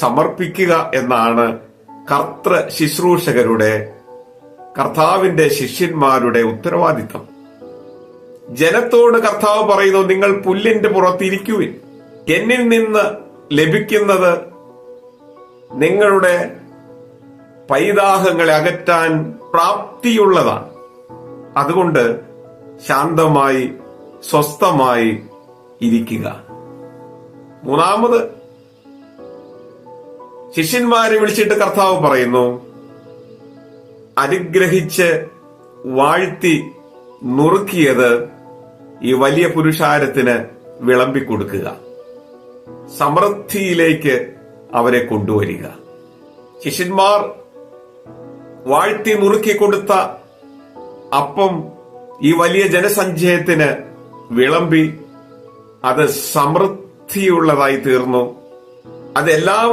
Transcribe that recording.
സമർപ്പിക്കുക എന്നാണ് കർത്തൃ ശുശ്രൂഷകരുടെ കർത്താവിന്റെ ശിഷ്യന്മാരുടെ ഉത്തരവാദിത്തം. ജനത്തോട് കർത്താവ് പറയുന്നു നിങ്ങൾ പുല്ലിന്റെ പുറത്തിരിക്കുവിൻ എന്നിൽ നിന്ന് ലഭിക്കുന്നത് നിങ്ങളുടെ പൈതാഹങ്ങളെ അകറ്റാൻ പ്രാപ്തിയുള്ളതാണ്. അതുകൊണ്ട് ശാന്തമായി സ്വസ്ഥമായി ഇരിക്കുക. മൂന്നാമത് ശിഷ്യന്മാരെ വിളിച്ചിട്ട് കർത്താവ് പറയുന്നു അനുഗ്രഹിച്ച് വാഴ്ത്തി നുറുക്കിയത് ഈ വലിയ പുരുഷാരത്തിന് വിളമ്പിക്കൊടുക്കുക. സമൃദ്ധിയിലേക്ക് അവരെ കൊണ്ടുവരിക. ശിഷ്യന്മാർ വാഴ്ത്തി നുറുക്കി കൊടുത്ത അപ്പം ഈ വലിയ ജനസഞ്ചയത്തിന് വിളമ്പി അത് സമൃദ്ധിയുള്ളതായി തീർന്നു. അതെല്ലാവരും